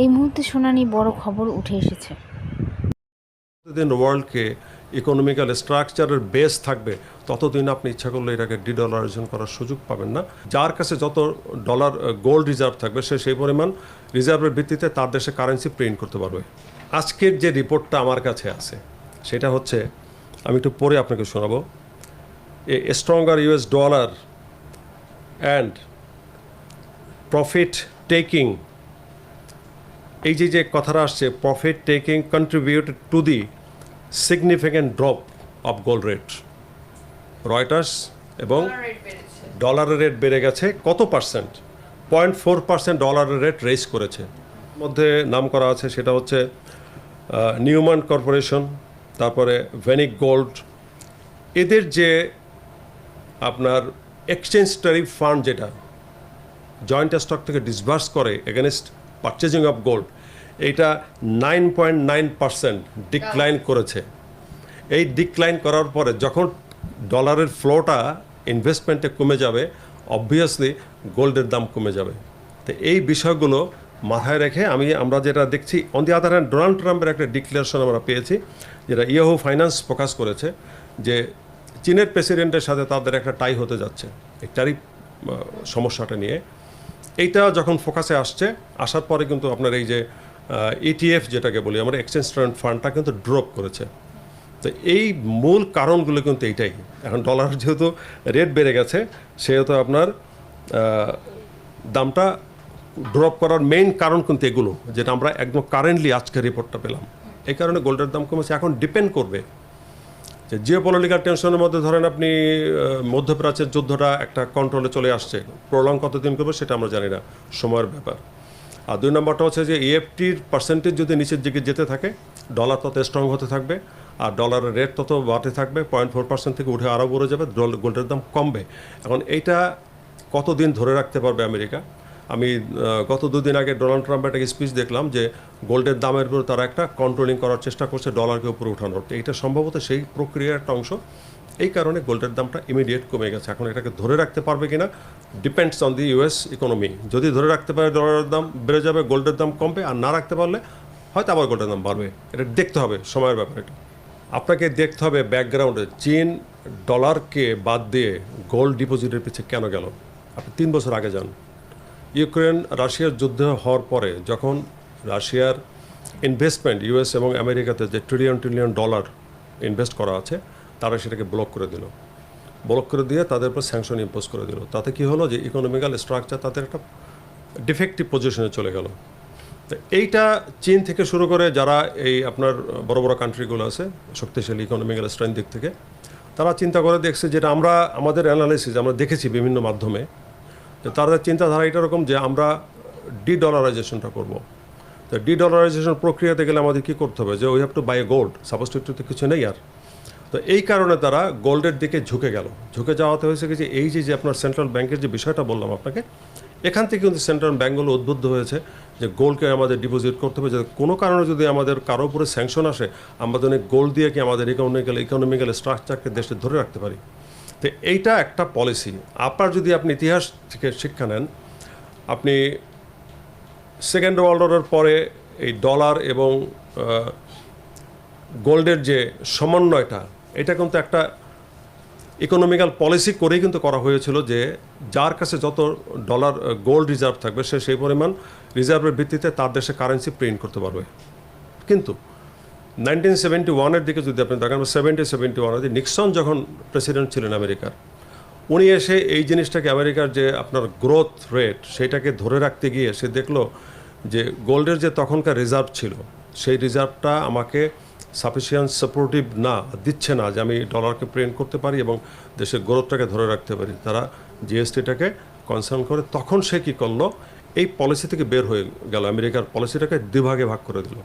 এই মুহূর্তে শুনানি বড় খবর উঠে এসেছে। যতদিন ওয়ার্ল্ডকে ইকোনমিক্যাল স্ট্রাকচারের বেস থাকবে, ততদিন আপনি ইচ্ছা করলে এটাকে ডিডলারাইজেশন করার সুযোগ পাবেন না। যার কাছে যত ডলার গোল্ড রিজার্ভ থাকবে, সে সেই পরিমাণ রিজার্ভের ভিত্তিতে তার দেশে কারেন্সি প্রিন্ট করতে পারবে। আজকের যে রিপোর্টটা আমার কাছে আছে, সেটা হচ্ছে, আমি একটু পরে আপনাকে শোনাবো। A stronger US dollar and profit taking এই যে যে কথাটা আসছে profit taking contribute to the significant drop of gold rate Reuters এবং ডলারের রেট বেড়ে গেছে কত পার্সেন্ট পয়েন্ট ফোর পার্সেন্ট ডলারের রেট রেজ করেছে। মধ্যে নাম করা আছে সেটা হচ্ছে নিউম্যান কর্পোরেশন তারপরে ভেনিক গোল্ড এদের যে আপনার এক্সচেঞ্জ ট্যারিফ ফান্ড যেটা জয়েন্ট স্টক থেকে ডিসবার্স করে এগেনস্ট পারচেজিং অফ গোল্ড এইটা nine point nine percent decline করেছে। এই ডিক্লাইন করার পরে যখন ডলারের ফ্লোটা ইনভেস্টমেন্টে কমে যাবে অবভিয়াসলি গোল্ডের দাম কমে যাবে। তো এই বিষয়গুলো মাথায় রেখে আমি আমরা যেটা দেখছি on the other hand Donald ট্রাম্পের একটা ডিক্লারেশন আমরা পেয়েছি যেটা ইয়াহু ফাইন্যান্স প্রকাশ করেছে যে চীনের প্রেসিডেন্টের সাথে তাদের একটা টাই হতে যাচ্ছে। এই ট্যারিফ সমস্যাটা নিয়ে। এইটা যখন ফোকাসে আসছে, আসার পরে কিন্তু আপনার এই যে ইটিএফ যেটাকে বলি আমরা এক্সচেঞ্জ ট্রেন্ড ফান্ডটা কিন্তু ড্রপ করেছে। তো এই মূল কারণগুলো কিন্তু এইটাই। এখন ডলার যেহেতু রেট বেড়ে গেছে, সেহেতু আপনার দামটা ড্রপ করার মেইন কারণ কিন্তু এগুলো, যেটা আমরা একদম কারেন্টলি আজকে রিপোর্টটা পেলাম। এই কারণে গোল্ডের দাম কমেছে। এখন ডিপেন্ড করবে জিও পলিটিক্যাল টেনশনের মধ্যে ধরেন আপনি মধ্যপ্রাচ্যের যুদ্ধটা একটা কন্ট্রোলে চলে আসছে। প্রলং কতদিন করবে সেটা আমরা জানি না, সময়ের ব্যাপার। আর দুই নম্বরটা হচ্ছে যে ইএফটির পার্সেন্টেজ যদি নিচের দিকে যেতে থাকে ডলার তত স্ট্রং হতে থাকবে, আর ডলারের রেট তত বাড়তে থাকবে পয়েন্ট ফোর পার্সেন্ট থেকে উঠে আরও বেড়ে যাবে গোল্ডের দাম কমবে। এখন এইটা কতদিন ধরে রাখতে পারবে আমেরিকা? আমি গত দুদিন আগে ডোনাল্ড ট্রাম্পের একটা স্পিচ দেখলাম যে গোল্ডের দামের উপর তারা একটা কন্ট্রোলিং করার চেষ্টা করছে ডলারকে উপরে উঠানোর। তো এইটা সম্ভবত সেই প্রক্রিয়ার একটা অংশ। এই কারণে গোল্ডের দামটা ইমিডিয়েট কমে গেছে। এখন এটাকে ধরে রাখতে পারবে কিনা depends on the US economy যদি ধরে রাখতে পারে ডলারের দাম বেড়ে যাবে, গোল্ডের দাম কমবে, আর না রাখতে পারলে হয়তো আবার গোল্ডের দাম বাড়বে। এটা দেখতে হবে, সময়ের ব্যাপার এটা। আপনাকে দেখতে হবে ব্যাকগ্রাউন্ডে, চীন ডলারকে বাদ দিয়ে গোল্ড ডিপোজিটের পিছিয়ে কেন গেল? আপনি তিন বছর আগে যান। ইউক্রেন রাশিয়ার যুদ্ধ হওয়ার পরে যখন রাশিয়ার ইনভেস্টমেন্ট ইউএস এবং আমেরিকাতে যে ট্রিলিয়ন ট্রিলিয়ন ডলার ইনভেস্ট করা আছে, তারা সেটাকে ব্লক করে দিল। ব্লক করে দিয়ে তাদের উপর স্যাংশন ইম্পোজ করে দিল। তাতে কি হলো যে ইকোনমিক্যাল স্ট্রাকচার তাদের একটা ডিফেক্টিভ পজিশনে চলে গেল। তো এইটা চীন থেকে শুরু করে যারা এই আপনার বড় বড় কান্ট্রিগুলো আছে, শক্তিশালী ইকোনমিক্যাল স্ট্রেংথ দিক থেকে, তারা চিন্তা করে দেখছে যেটা আমরা, আমাদের অ্যানালাইসিস আমরা দেখেছি বিভিন্ন মাধ্যমে তাদের চিন্তাধারা এটা এরকম যে আমরা ডি ডলারাইজেশনটা করব। তো ডি ডলারাইজেশন প্রক্রিয়াতে গেলে আমাদের কী করতে হবে? যে we have to buy a gold substitute তো কিছু নেই আর। তো এই কারণে তারা গোল্ডের দিকে ঝুঁকে গেল। ঝুঁকে যাওয়াতে হয়েছে কি যে এই যে যে আপনার সেন্ট্রাল ব্যাংকের যে বিষয়টা বললাম আপনাকে, এখান থেকে কিন্তু সেন্ট্রাল ব্যাঙ্কগুলো উদ্বুদ্ধ হয়েছে যে গোল্ডকে আমাদের ডিপোজিট করতে হবে। যাতে কোনো কারণে যদি আমাদের কারও উপরে স্যাংশন আসে আমাদের অনেক গোল্ড দিয়ে কি আমাদের ইকোনমিক্যাল ইকোনমিক্যাল স্ট্রাকচারকে দেশে ধরে রাখতে পারি? তো এইটা একটা পলিসি আপনার যদি আপনি ইতিহাস থেকে শিক্ষা নেন, আপনি সেকেন্ড ওয়ার্ল্ড ওয়ারের পরে এই ডলার এবং গোল্ডের যে সমন্বয়টা, এটা কিন্তু একটা ইকোনমিক্যাল পলিসি করেই কিন্তু করা হয়েছিল যে যার কাছে যত ডলার গোল্ড রিজার্ভ থাকবে, সে সেই পরিমাণ রিজার্ভের ভিত্তিতে তার দেশে কারেন্সি প্রিন্ট করতে পারবে। কিন্তু নাইনটিন সেভেন্টি ওয়ানের দিকে যদি আপনি দেখেন সেভেন্টি সেভেন্টি ওয়ান নিক্সন যখন প্রেসিডেন্ট ছিলেন আমেরিকার, উনি এসে এই জিনিসটাকে আমেরিকার যে আপনার গ্রোথ রেট সেটাকে ধরে রাখতে গিয়ে সে দেখল যে গোল্ডের যে তখনকার রিজার্ভ ছিল, সেই রিজার্ভটা আমাকে সাফিসিয়েন্ট সাপোর্টিভ না, দিচ্ছে না যে আমি ডলারকে প্রিন্ট করতে পারি এবং দেশের গ্রোথটাকে ধরে রাখতে পারি। তারা জিএসটিটাকে কনসার্ন করে তখন সে কী করল, এই পলিসি থেকে বের হয়ে গেল, আমেরিকার পলিসিটাকে দুভাগে ভাগ করে দিল।